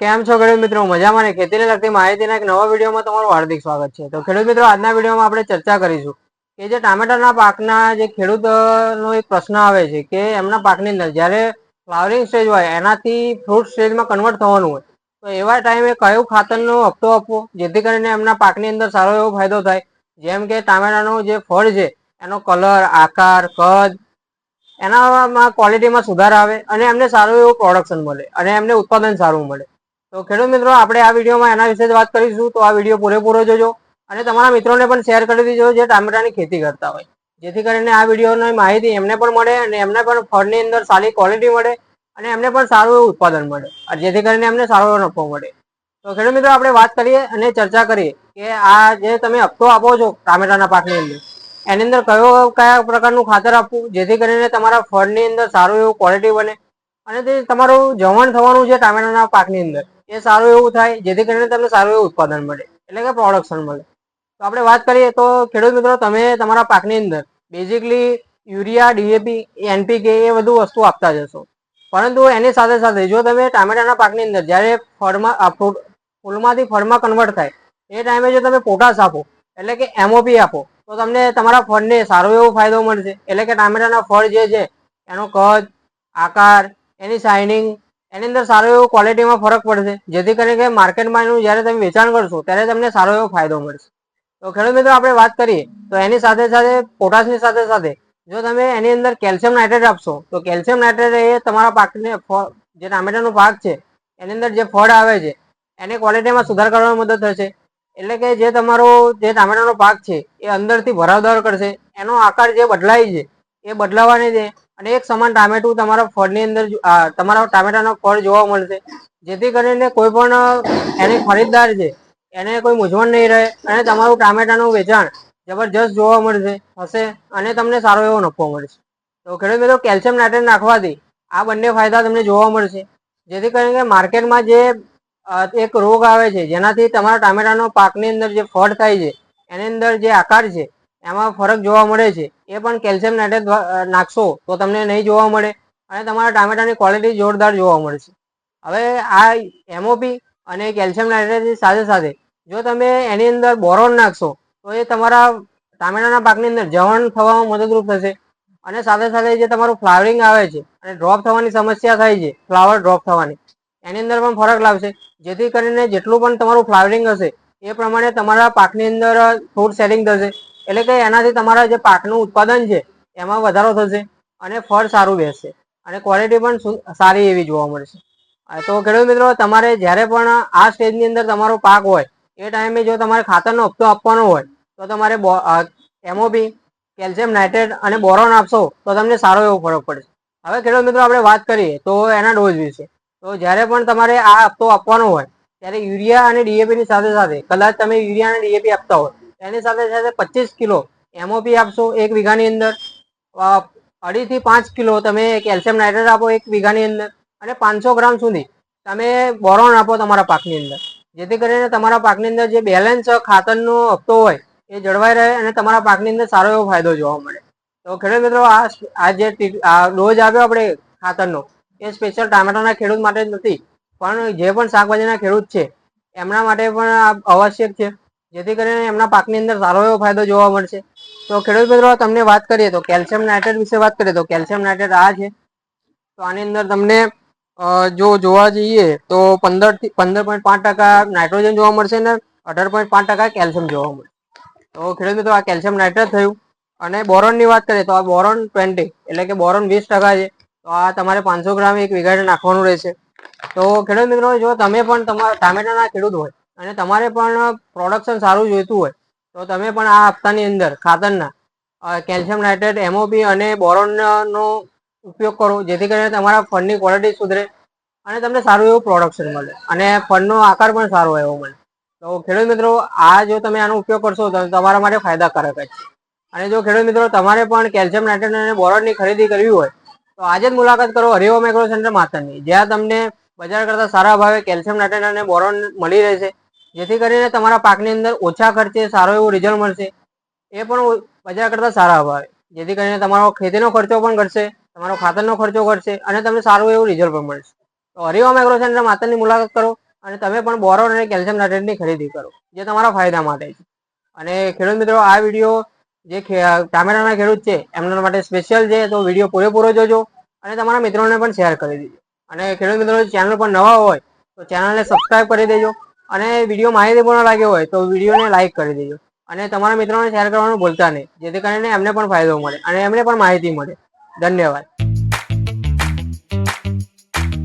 કેમ છો ખેડૂત મિત્રો? મજામાં ને? ખેતીને લગતી માહિતીના એક નવા વિડીયોમાં તમારું હાર્દિક સ્વાગત છે. તો ખેડૂત મિત્રો, આજના વિડીયોમાં આપણે ચર્ચા કરીશું કે જે ટામેટાના પાકના જે ખેડૂતનો એક પ્રશ્ન આવે છે કે એમના પાકની અંદર જ્યારે ફ્લાવરિંગ સ્ટેજ હોય, એનાથી ફ્રૂટ સ્ટેજમાં કન્વર્ટ થવાનું હોય, તો એવા ટાઈમે કયું ખાતરનો હપ્તો આપવો? જેથી કરીને એમના પાકની અંદર સારો એવો ફાયદો થાય. જેમ કે ટામેટાનો જે ફળ છે, એનો કલર, આકાર, કદ, એનામાં ક્વોલિટીમાં સુધાર આવે અને એમને સારું એવું પ્રોડક્શન મળે અને એમને ઉત્પાદન સારું મળે. તો ખેડૂત મિત્રો, આપણે આ વિડીયોમાં એના વિશે જ વાત કરીશું. તો આ વીડિયો પૂરેપૂરો જોજો અને તમારા મિત્રોને પણ શેર કરી દેજો જે ટામેટાની ખેતી કરતા હોય. જેથી કરીને આ વિડીયોની માહિતી એમને પણ મળે અને એમને પણ ફળની અંદર સારી ક્વોલિટી મળે અને એમને પણ સારું એવું ઉત્પાદન મળે. અને જેથી કરીને એમને સારો એવો નફો મળે. તો ખેડૂત મિત્રો, આપણે વાત કરીએ અને ચર્ચા કરીએ કે આ જે તમે હપ્તો આપો છો ટામેટાના પાકની અંદર, એની અંદર કયો કયા પ્રકારનું ખાતર આપવું? જેથી કરીને તમારા ફળની અંદર સારું એવું ક્વોલિટી બને અને તે તમારું જવણ થવાનું છે ટામેટાના પાકની અંદર એ સારું એવું થાય, જેથી કરીને તમને સારું એવું ઉત્પાદન મળે, એટલે કે પ્રોડક્શન મળે. તો આપણે વાત કરીએ તો ખેડૂત મિત્રો, તમે તમારા પાકની અંદર બેઝિકલી યુરિયા ડીએપી એનપીકે એ બધું વસ્તુ આપતા જશો પરંતુ એની સાથે સાથે જો તમે ટામેટાના પાકની અંદર જ્યારે ફળમાં ફૂલમાંથી ફળમાં કન્વર્ટ થાય, એ ટાઈમે જો તમે પોટાશ આપો, એટલે કે એમઓપી આપો, તો તમને તમારા ફળને સારો એવો ફાયદો મળશે. એટલે કે ટામેટાના ફળ જે છે, એનો કદ, આકાર, એની શાઇનિંગ એની અંદર સારો એવો ક્વોલિટીમાં ફરક પડશે. જેથી કરીને કે માર્કેટમાં એનું જ્યારે તમે વેચાણ કરશો, ત્યારે તમને સારો એવો ફાયદો મળશે. તો ખેડૂત મિત્રો, આપણે વાત કરીએ, તો એની સાથે સાથે, પોટાશની સાથે સાથે, જો તમે એની અંદર કેલ્શિયમ નાઇટ્રેટ આપશો, તો કેલ્શિયમ નાઇટ્રેટ એ તમારા પાકને જે ટામેટાનો પાક છે, એની અંદર જે ફળ આવે છે, એની ક્વોલિટીમાં સુધાર કરવામાં મદદ થશે. એટલે કે જે તમારો જે ટામેટાનો પાક છે, એ અંદરથી ભરાવદાર કરશે. એનો આકાર જે બદલાય છે, એ બદલાવાની દે. અને એક સમાન ટામેટું તમારા ફળની અંદર તમારા ટામેટાનો ફળ જોવા મળશે. જેથી કરીને કોઈ પણ એની ખરીદદાર છે, એને કોઈ મૂંઝવણ નહીં રહે અને તમારું ટામેટાનું વેચાણ જબરજસ્ત જોવા મળશે, હશે અને તમને સારો એવો નફો મળશે. તો ખેડૂત મિત્રો, કેલ્શિયમ નાઇટ્રેટ નાખવાથી આ બંને ફાયદા તમને જોવા મળશે. જેથી કરીને માર્કેટમાં જે એક રોગ આવે છે, જેનાથી તમારા ટામેટાનો પાકની અંદર જે ફળ થાય છે, એની અંદર જે આકાર છે, એમાં ફરક જોવા મળે છે. એ પણ કેલ્શિયમ નાઇટ્રેટ નાખશો તો તમને નહીં જોવા મળે અને તમારા ટામેટાની ક્વોલિટી જોરદાર જોવા મળશે. હવે આ એમઓપી અને કેલ્શિયમ નાઇટ્રેટની સાથે સાથે જો તમે એની અંદર બોરોન નાખશો, તો એ તમારા ટામેટાના પાકની અંદર જવણ થવામાં મદદરૂપ થશે અને સાથે સાથે જે તમારું ફ્લાવરિંગ આવે છે અને ડ્રોપ થવાની સમસ્યા થાય છે, ફ્લાવર ડ્રોપ થવાની, એની અંદર પણ ફરક લાવશે. જેથી કરીને જેટલું પણ તમારું ફ્લાવરિંગ હશે એ પ્રમાણે તમારા પાકની અંદર ફ્રૂટ સેલિંગ થશે. એટલે કે એનાથી તમારા જે પાકનું ઉત્પાદન છે, એમાં વધારો થશે અને ફળ સારું બેસશે. અને ક્વોલિટી પણ સારી એવી જોવા મળશે. તો ખેડૂત મિત્રો, તમારે જ્યારે પણ આ સ્ટેજની અંદર તમારો પાક હોય, એ ટાઈમે જો તમારે ખાતરનો હપ્તો આપવાનો હોય, તો તમારે એમઓપી કેલ્શિયમ નાઇટ્રેટ અને બોરોન આપશો, તો તમને સારો એવો ફરક પડશે. હવે ખેડૂત મિત્રો, આપણે વાત કરીએ, તો એના ડોઝ વિશે. તો જ્યારે પણ તમારે આ હપ્તો આપવાનો હોય, ત્યારે યુરિયા અને ડીએપીની સાથે સાથે, કદાચ તમે યુરિયા અને ડીએપી આપતા હોય એની સાથે સાથે પચીસ કિલો એમઓપી આપશો એક વીઘાની અંદર. અઢીથી પાંચ કિલો તમે કેલ્શિયમ નાઇટ્રેટ આપો એક વીઘાની અંદર અને પાંચસો ગ્રામ સુધી તમે બોરોન આપો તમારા પાકની અંદર. જેથી કરીને તમારા પાકની અંદર જે બેલેન્સ ખાતરનો હપ્તો હોય એ જળવાઈ રહે અને તમારા પાકની અંદર સારો એવો ફાયદો જોવા મળે. તો ખેડૂત મિત્રો, આ આ જે ડોઝ આવ્યો આપણે ખાતરનો, એ સ્પેશિયલ ટામેટાના ખેડૂત માટે જ નથી, પણ જે પણ શાકભાજીના ખેડૂત છે, એમના માટે પણ આવશ્યક છે. જેથી કરીને એમના પાકની અંદર સારો એવો ફાયદો જોવા મળશે. તો ખેડૂત મિત્રો, તમને વાત કરીએ તો કેલ્શિયમ નાઇટ્રેટ વિશે વાત કરીએ તો કેલ્શિયમ નાઇટ્રેટ આ છે. તો આની અંદર તમને જો જોવા જઈએ તો પંદર પંદર પોઈન્ટ પાંચ ટકા નાઇટ્રોજન જોવા મળશે ને અઢાર પોઈન્ટ પાંચ ટકા કેલ્શિયમ જોવા મળશે. તો ખેડૂત મિત્રો, આ કેલ્શિયમ નાઇટ્રેટ થયું. અને બોરોનની વાત કરીએ તો આ બોરોન ટ્વેન્ટી, એટલે કે બોરોન વીસ ટકા છે. તો આ તમારે પાંચસો ગ્રામ એક વીઘાટે નાખવાનું રહેશે. તો ખેડૂત મિત્રો, જો તમે પણ તમારા ટામેટાના ખેડૂત હોય અને તમારે પણ પ્રોડક્શન સારું જોઈતું હોય, તો તમે પણ આ હપ્તાની અંદર ખાતરના કેલ્શિયમ નાઇટ્રેટ એમઓપી અને બોરોનનો ઉપયોગ કરો, જેથી કરીને તમારા ફંડની ક્વોલિટી સુધરે અને તમને સારું એવું પ્રોડક્શન મળે અને ફંડનો આકાર પણ સારો એવો મળે. તો ખેડૂત મિત્રો, આ જો તમે આનો ઉપયોગ કરશો, તો તમારા માટે ફાયદાકારક છે. અને જો ખેડૂત મિત્રો, તમારે પણ કેલ્શિયમ નાઇટ્રેટ અને બોરોનની ખરીદી કરવી હોય, તો આજે જ મુલાકાત કરો હરિઓમ માઇક્રો સેન્ટર માતરની જ્યાં તમને બજાર કરતાં સારા ભાવે કેલ્શિયમ નાઇટ્રેટ અને બોરોન મળી રહેશે. જેથી કરીને તમારા પાકની અંદર ઓછા ખર્ચે સારો એવો રિઝલ્ટ મળશે. એ પણ બજાર કરતાં સારા ભાવે. જેથી કરીને તમારો ખેતીનો ખર્ચો પણ ઘટશે, તમારો ખાતરનો ખર્ચો ઘટશે અને તમને સારું એવું રિઝલ્ટ પણ મળશે. તો હરિવા સેન્ટર માતરની મુલાકાત કરો અને તમે પણ બોરોન અને કેલ્શિયમ નાઇટ્રેટની ખરીદી કરો, જે તમારા ફાયદા માટે છે. અને ખેડૂત મિત્રો, આ વીડિયો જે ટામેટાના ખેડૂત છે, એમના માટે સ્પેશિયલ છે, તો વીડિયો પૂરેપૂરો જોજો અને તમારા મિત્રોને પણ શેર કરી દેજો. અને ખેડૂત મિત્રો ચેનલ પર નવા હોય, તો ચેનલને સબસ્ક્રાઇબ કરી દેજો. અને વીડિયો માહિતીપૂર્ણ લાગ્યો હોય તો વિડીયોને લાઇક કરી દેજો. અને તમારા મિત્રોને શેર કરવાનું ભૂલતા નહીં. જેથી કરીને એમને પણ ફાયદો મળે અને એમને પણ માહિતી મળે. ધન્યવાદ.